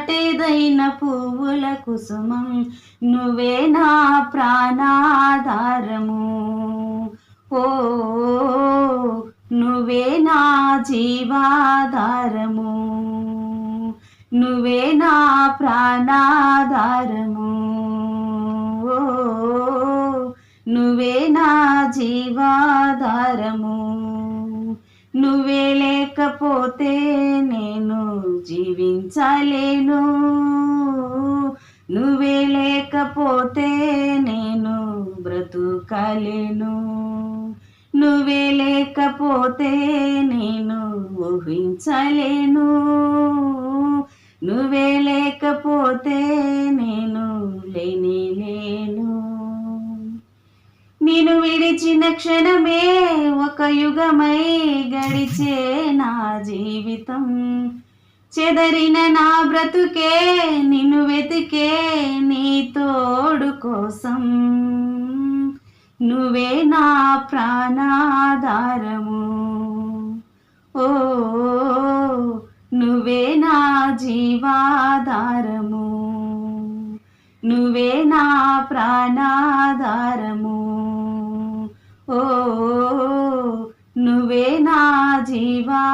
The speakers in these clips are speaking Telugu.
నాటేదైన పువ్వుల కుసుమం నువ్వే నా ప్రాణాధారము. ఓ నువ్వే నా జీవాధారము. నువ్వే నా ప్రాణాధారము. నువ్వే నా జీవాధారము. నువ్వేలే లేకపోతే నేను జీవించలేను. నువ్వే లేకపోతే నేను బ్రతుకలేను. నువ్వే లేకపోతే నేను ఊహించలేను. నువ్వే లేకపోతే నేను లేని లేను. నేను విడిచిన క్షణమే ఒక యుగమై గడిచే నా జీవితం. చెదరిన నా బ్రతుకే నిన్ను వెతికే నీ తోడు కోసం. నువ్వే నా ప్రాణాధారము. ఓ నువ్వే నా జీవాధారము. నువ్వే నా ప్రాణాధారము. ఓ నువ్వే నా జీవాధారము.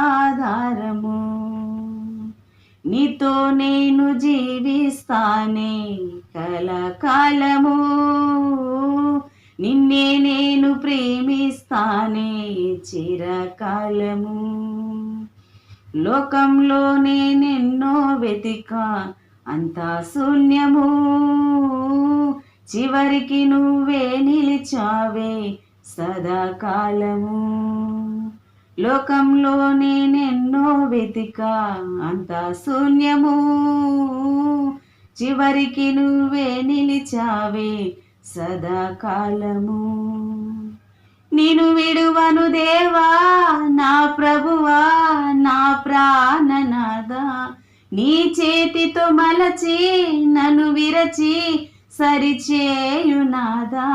నీతో నేను జీవిస్తానే కలకాలము. నిన్నే నేను ప్రేమిస్తానే చిరకాలము. లోకంలో నేనెన్నో వెతికా అంతా శూన్యము. చివరికి నువ్వే నిలిచావే సదాకాలము. లోకంలో నేనెన్నో వెతిక అంతా శూన్యము. చివరికి నువ్వే నిలిచావే సదాకాలము. నేను విడువను దేవా నా ప్రభువా నా ప్రాణనాద నీ చేతితో మలచి నన్ను విరచి సరిచేయునాదా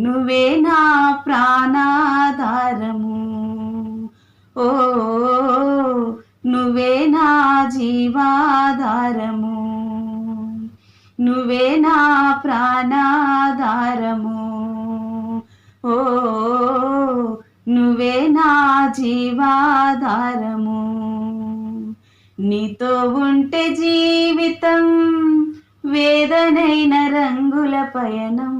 నువ్వే నా ప్రాణాధారము. ఓ నువ్వే నా జీవాధారము. నువ్వే నా ప్రాణాధారము. ఓ నువ్వే నా జీవాధారము. నీతో ఉంటే జీవితం వేదనైన రంగుల పయనం.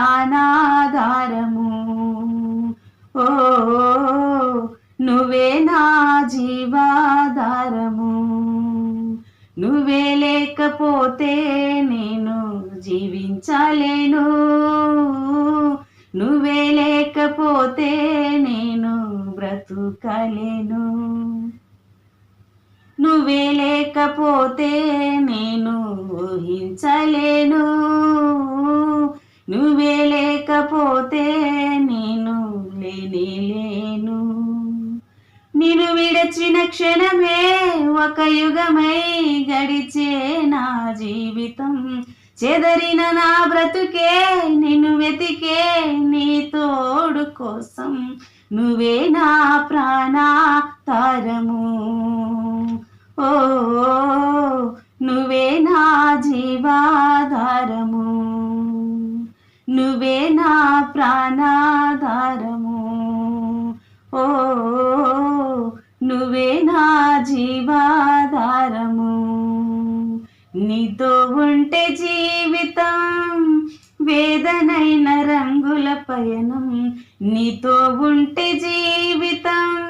ప్రాణాధారము. ఓ నువ్వే నా జీవాధారము. నువ్వే లేకపోతే నేను జీవించలేను. నువ్వే లేకపోతే నేను బ్రతుకలేను. నువ్వే లేకపోతే నువ్వే లేకపోతే నేను లేని లేను. నిన్ను విడచిన క్షణమే ఒక యుగమై గడిచే నా జీవితం. చెదరిన నా బ్రతుకే నిన్ను వెతికే నీ తోడు కోసం. నువ్వే నా ప్రాణ తారము ఓ నువ్వే నా జీవాధారము. నువ్వే నా ప్రాణాధారము. ఓ నువ్వే నా జీవాధారము. నీతో ఉంటే జీవితం వేదనైన రంగుల పయనం. నీతో ఉంటే జీవితం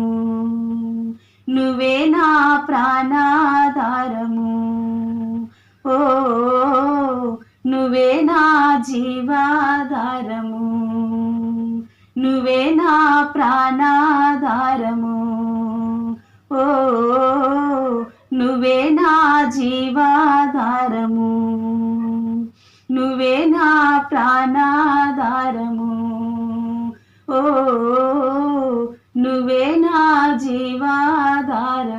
నువ్వే నా ప్రాణాధారము. ఓ నువ్వే నా జీవాధారము. నువ్వే నా ప్రాణాధారము. ఓ నువ్వే నా జీవాధారము. నువ్వే నా ప్రాణాధారము. जीवाधार